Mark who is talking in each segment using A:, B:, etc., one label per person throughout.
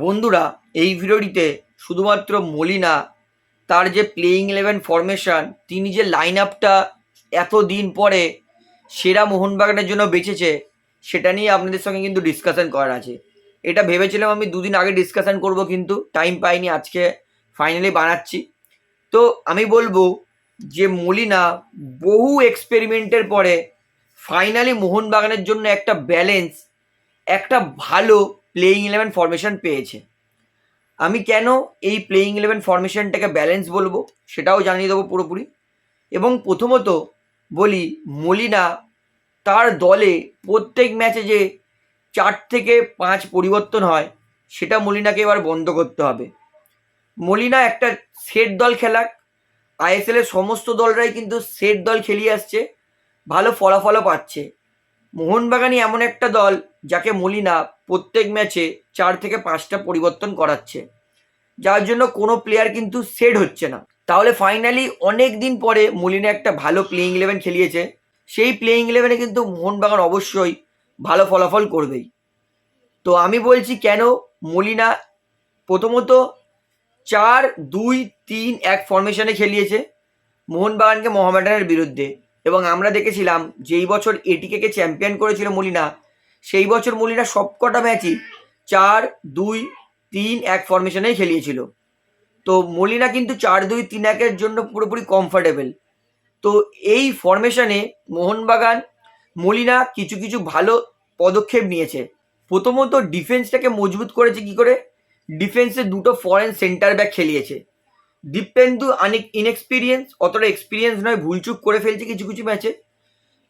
A: বন্ধুরা, এই ভিডিওটিতে শুধুমাত্র মলিনা, তার যে প্লেয়িং ইলেভেন ফরমেশন তিনি যে লাইন আপটা এত দিন পরে সেরা মোহনবাগানের জন্য বেঁচেছে সেটা নিয়ে আপনাদের সঙ্গে কিন্তু ডিসকাশন করার আছে। এটা ভেবেছিলাম আমি দুদিন আগে ডিসকাশন করব, কিন্তু টাইম পাইনি, আজকে ফাইনালি বানাচ্ছি। তো আমি বলব যে মলিনা বহু এক্সপেরিমেন্টের পরে ফাইনালি মোহনবাগানের জন্য একটা ব্যালেন্স একটা ভালো প্লেয়িং ইলেভেন ফরমেশন পেয়েছে। আমি কেন এই প্লেয়িং ইলেভেন ফরমেশনটাকে ব্যালেন্স বলব সেটাও জানিয়ে দেবো পুরোপুরি। এবং প্রথমত বলি, মলিনা তার দলে প্রত্যেক ম্যাচে যে চার থেকে পাঁচ পরিবর্তন হয়, সেটা মলিনাকে এবার বন্ধ করতে হবে। মলিনা একটা সেট দল খেলাক আইএসএল এর সমস্ত দলরাই কিন্তু সেট দল খেলিয়ে আসছে, ভালো ফলাফলও পাচ্ছে। মোহনবাগানই এমন একটা দল যাকে মলিনা প্রত্যেক ম্যাচে চার থেকে পাঁচটা পরিবর্তন করাচ্ছে। যার জন্য কোনো প্লেয়ার কিন্তু সেট হচ্ছে না। তাহলে ফাইনালি অনেক দিন পরে মলিনা একটা ভালো প্লেয়িং ইলেভেন খেলিয়েছে। সেই প্লেয়িং ইলেভেনে কিন্তু মোহনবাগান অবশ্যই ভালো ফলাফল করবেই। তো আমি বলছি কেন মলিনা প্রথমত চার, দুই, তিন এক ফরমেশনে খেলিয়েছে মোহনবাগানকে মোহামেডানের বিরুদ্ধে। এবং আমরা দেখেছিলাম যেই বছর এটিকে চ্যাম্পিয়ন করেছিল মলিনা সেই বছর মলিনা সবকটা ম্যাচই চার, দুই, তিন এক ফরমেশনেই খেলিয়েছিল। তো মলিনা কিন্তু চার, দুই, তিন একের জন্য পুরোপুরি কমফর্টেবল তো এই ফরমেশনে মোহনবাগান মলিনা কিছু কিছু ভালো পদক্ষেপ নিয়েছে। প্রথমত ডিফেন্সটাকে মজবুত করেছে কি করে? ডিফেন্সে দুটো ফরেন সেন্টার ব্যাক খেলিয়েছে। দীপেন্দু অনেক ইনএক্সপিরিয়েন্স অতটা এক্সপিরিয়েন্স নয়, ভুলচুক করে ফেলছে কিছু কিছু ম্যাচে।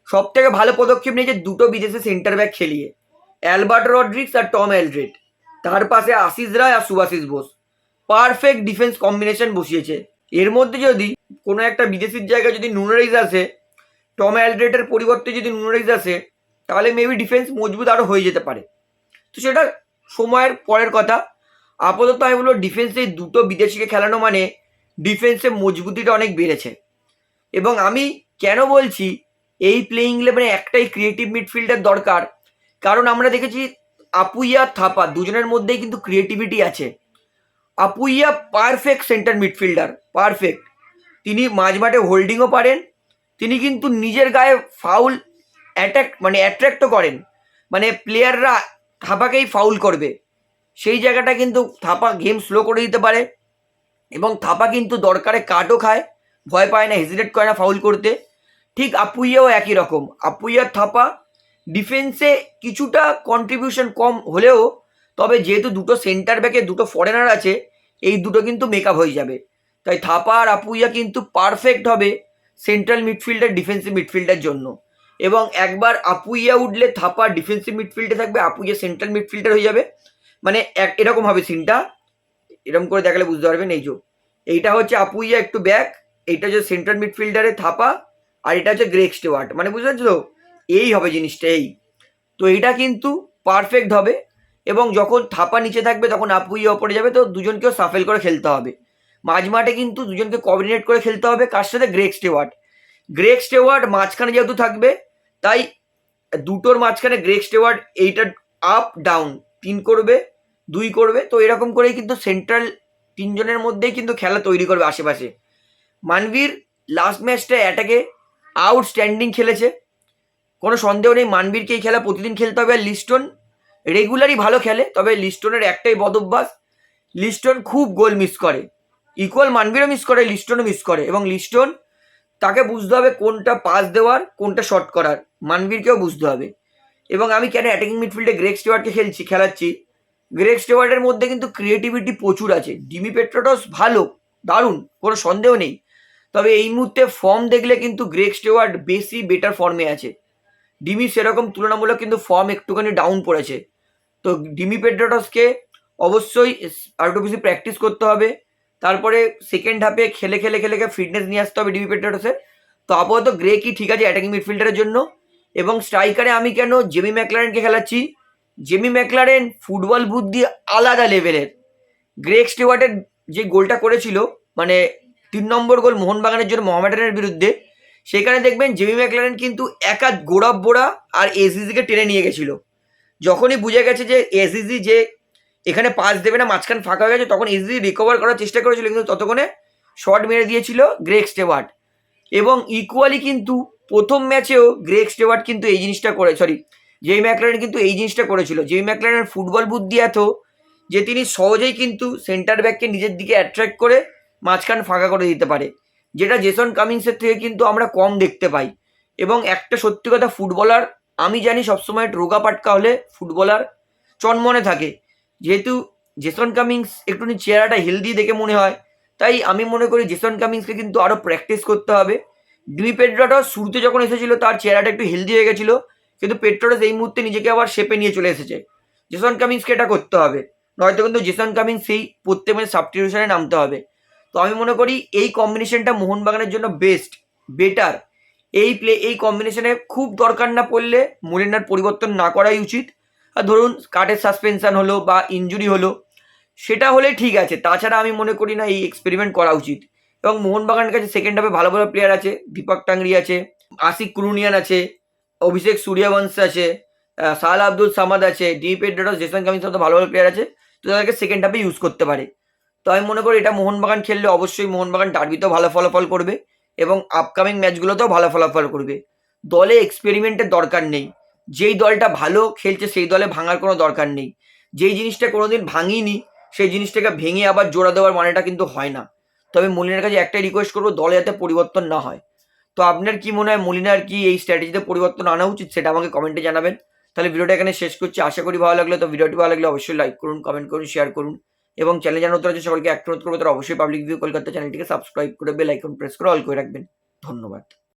A: সব থেকে ভালো পদক্ষেপ নিয়েছে দুটো বিদেশে সেন্টার ব্যাক খেলিয়ে, অ্যালবার্ট রড্রিক্স আর টম অ্যালড্রেড তার পাশে আশিস রায় আর Subhashish Bose. Perfect defence combination বসিয়েছে। এর মধ্যে যদি কোনো একটা বিদেশির জায়গায় যদি নুনারাইজ আসে, টম অ্যালড্রেটের পরিবর্তে যদি নুনারাইজ আসে, তাহলে মেবি ডিফেন্স মজবুত আরও হয়ে যেতে পারে। তো সেটা সময়ের পরের কথা। আপাতত আমি বলব ডিফেন্সে দুটো বিদেশিকে খেলানো মানে ডিফেন্সে মজবুতিটা অনেক বেড়েছে। এবং আমি কেন বলছি এই প্লেয়িং ইলেভেনে একটাই ক্রিয়েটিভ মিডফিল্ডের দরকার। কারণ আমরা দেখেছি আপুইয়া, থাপা দুজনের মধ্যেই কিন্তু ক্রিয়েটিভিটি আছে। Apuia perfect centre midfielder perfect তিনি মাঝ মাঠে হোল্ডিংও পারেন, তিনি কিন্তু নিজের গায়ে ফাউল অ্যাট্যাক মানে অ্যাট্রাক্টও করেন। মানে প্লেয়াররা থাপাকেই ফাউল করবে। সেই জায়গাটা কিন্তু থাপা গেম স্লো করে দিতে পারে এবং থাপা কিন্তু দরকারে কাটও খায়, ভয় পায় না হেজিটেট করে না ফাউল করতে। ঠিক আপুইয়াও একই রকম। আপুইয়ার থাপা ডিফেন্সে কিছুটা কন্ট্রিবিউশন কম হলেও, তবে যেহেতু দুটো সেন্টার ব্যাকে দুটো ফরেনার আছে, এই দুটো কিন্তু মেকআপ হয়ে যাবে। তাই থাপা আর আপুইয়া কিন্তু পারফেক্ট হবে সেন্ট্রাল মিডফিল্ডার ডিফেন্সিভ মিডফিল্ডের জন্য। এবং একবার আপুইয়া উঠলে থাপা ডিফেন্সিভ মিডফিল্ডে থাকবে, আপুইয়া সেন্ট্রাল মিডফিল্ডার হয়ে যাবে। মানে এক, এরকম হবে সিনটা এরকম করে দেখালে বুঝতে পারবেন, এই যে। এইটা হচ্ছে আপুইয়া একটু ব্যাক এইটা হচ্ছে সেন্ট্রাল মিডফিল্ডারে থাপা আর এটা হচ্ছে গ্রেক স্টেওয়ার্ট মানে বুঝতে পারছ? তো এই হবে জিনিসটা, এই। তো এইটা কিন্তু পারফেক্ট হবে এবং যখন থাপা নিচে থাকবে তখন আপুইয়া ওপরে যাবে, তো দুজনকেও সাফেল করে খেলতে হবে। মাঝ মাঠে কিন্তু দুজনকে কোঅর্ডিনেট করে খেলতে হবে, কার সাথে? গ্রেক স্টেওয়ার্ট গ্রেক স্টেওয়ার্ট মাঝখানে যেহেতু থাকবে, তাই দুটোর মাঝখানে গ্রেক স্টেওয়ার্ট এইটা আপ ডাউন তিন করবে, দুই করবে, তো এরকম করেই কিন্তু সেন্ট্রাল তিনজনের মধ্যেই কিন্তু খেলা তৈরি করবে আশেপাশে। মানবীর লাস্ট ম্যাচটা অ্যাটাকে আউটস্ট্যান্ডিং খেলেছে। কোনো সন্দেহ নেই মানবীরকে এই খেলা, প্রতিদিন খেলতে হবে। আর লিস্টন রেগুলারই ভালো খেলে, তবে লিস্টনের একটাই বদ অভ্যাস লিস্টন খুব গোল মিস করে। ইকুয়াল মানবীরও মিস করে, লিস্টনও মিস করে। এবং লিস্টন তাকে বুঝতে হবে কোনটা পাস দেওয়ার, কোনটা শর্ট করার। মানবীরকেও বুঝতে হবে। এবং আমি কেন অ্যাটাকিং মিডফিল্ডে গ্রেক স্টেওয়ার্ডকে খেলছি, খেলাচ্ছি? গ্রেক স্টেওয়ার্ডের মধ্যে কিন্তু ক্রিয়েটিভিটি প্রচুর আছে। ডিমি পেট্রোটস ভালো, দারুণ, কোনো সন্দেহ নেই। তবে এই মুহূর্তে ফর্ম দেখলে কিন্তু গ্রেক স্টেওয়ার্ড বেশি বেটার ফর্মে আছে। ডিমি সেরকম তুলনামূলক কিন্তু ফর্ম একটুখানি ডাউন পড়েছে। তো ডিমি পেট্রোটসকে অবশ্যই আর একটু বেশি প্র্যাকটিস করতে হবে। তারপরে সেকেন্ড হাফে খেলে খেলে খেলে ফিটনেস নিয়ে আসতে হবে ডিমি পেট্রোটসের তো আপাতত গ্রে কি ঠিক আছে অ্যাটাকিং মিডফিল্ডারের জন্য। এবং স্ট্রাইকারে আমি কেন জেমি ম্যাকলারেনকে খেলাচ্ছি? জেমি ম্যাকলারেন ফুটবল বুদ্ধি আলাদা লেভেলের গ্রেক স্টেওয়ার্টের যে গোলটা করেছিল মানে তিন নম্বর গোল মোহনবাগানের জন্য মোহামেডানের বিরুদ্ধে। সেখানে দেখবেন জেমি ম্যাকলারেন কিন্তু একা গোড়াব বোড়া আর এসিজিকে টেনে নিয়ে গেছিল। যখনই বুঝে গেছে যে এসিজি যে এখানে পাস দেবে না, মাঝখান ফাঁকা হয়ে গেছে, তখন ইজিলি রিকভার করার চেষ্টা করেছিল, কিন্তু ততক্ষণে শট মেরে দিয়েছিল গ্রেক স্টেওয়ার্ট। এবং ইকুয়ালি কিন্তু প্রথম ম্যাচেও গ্রেক স্টেওয়ার্ট কিন্তু এই জিনিসটা করে সরি জেই ম্যাকলারেন কিন্তু এই জিনিসটা করেছিল। জেই ম্যাকলারেনের ফুটবল বুদ্ধি এত যে তিনি সহজেই কিন্তু সেন্টার ব্যাককে নিজের দিকে অ্যাট্রাক্ট করে মাঝখান ফাঁকা করে দিতে পারে। যেটা জেসন কামিংসের থেকে কিন্তু আমরা কম দেখতে পাই। এবং একটা সত্যি কথা, ফুটবলার, আমি জানি সবসময় রোগা পাটকা হলে ফুটবলার চনমনে থাকে। যেহেতু জেসন কামিংস একটুখানি চেহারাটা হেলদি দেখে মনে হয়, তাই আমি মনে করি জেসন কামিংসকে কিন্তু আরও প্র্যাকটিস করতে হবে। ডিমি পেড্রোটা শুরুতে যখন এসেছিল, তার চেহারাটা একটু হেলদি হয়ে গেছিল, কিন্তু পেট্রোটাস এই মুহূর্তে নিজেকে আবার শেপে নিয়ে চলে এসেছে। জেসন কামিংসকে এটা করতে হবে। নয়তো কিন্তু জেসন কামিংস সেই প্রত্যেক সাবস্টিটিউশনে নামতে হবে। তো আমি মনে করি এই কম্বিনেশনটা মোহনবাগানের জন্য বেস্ট বেটার এই প্লে এই কম্বিনেশনে খুব দরকার না পড়লে মলিনার পরিবর্তন না করাই উচিত। আর ধরুন কাটের সাসপেনশান হলো বা ইনজুরি হলো, সেটা হলে ঠিক আছে। তাছাড়া আমি মনে করি না এই এক্সপেরিমেন্ট করা উচিত। এবং মোহনবাগানের কাছে সেকেন্ড হাফে ভালো ভালো প্লেয়ার আছে। দীপক টাংরি আছে, আশিক কুরুনিয়ান আছে, অভিষেক সূর্যবংশ আছে সাহাল আব্দুল সামাদ আছে ডি পেড্রাডস জেসন কামিন্স মতো ভালো ভালো প্লেয়ার আছে। তো তাদেরকে সেকেন্ড হাফে ইউজ করতে পারে। তো আমি মনে করি এটা মোহনবাগান খেললে অবশ্যই মোহনবাগান ডার্বিতেও ভালো ফলাফল করবে এবং আপকামিং ম্যাচগুলোতেও ভালো ফলাফল করবে। দলে এক্সপেরিমেন্টের দরকার নেই। যেই দলটা ভালো খেলছে সেই দলে ভাঙার কোনো দরকার নেই। যেই জিনিসটা কোনোদিন ভাঙিনি, সেই জিনিসটাকে ভেঙে আবার জোড়া দেওয়ার মানেটা কিন্তু হয় না। তবে মলিনার কাছে একটাই রিকোয়েস্ট করব, দলে যাতে পরিবর্তন না হয়। তো আপনার কি মনে হয় মলিনার কি এই স্ট্র্যাটেজিতে পরিবর্তন আনা উচিত সেটা আমাকে কমেন্টে জানাবেন। তাহলে ভিডিওটা এখানে শেষ করছি। আশা করি ভালো লাগলে। তো ভিডিওটি ভালো লাগলে অবশ্যই লাইক করুন কমেন্ট করুন শেয়ার করুন। এবং চ্যানেল জানাতে আছে, সকলকে অনুরোধ করব তারা অবশ্যই পাবলিক ভিউ কলকাতা চ্যানেলটিকে সাবস্ক্রাইব করে বেল আইকন প্রেস করে অল করে রাখবেন। ধন্যবাদ।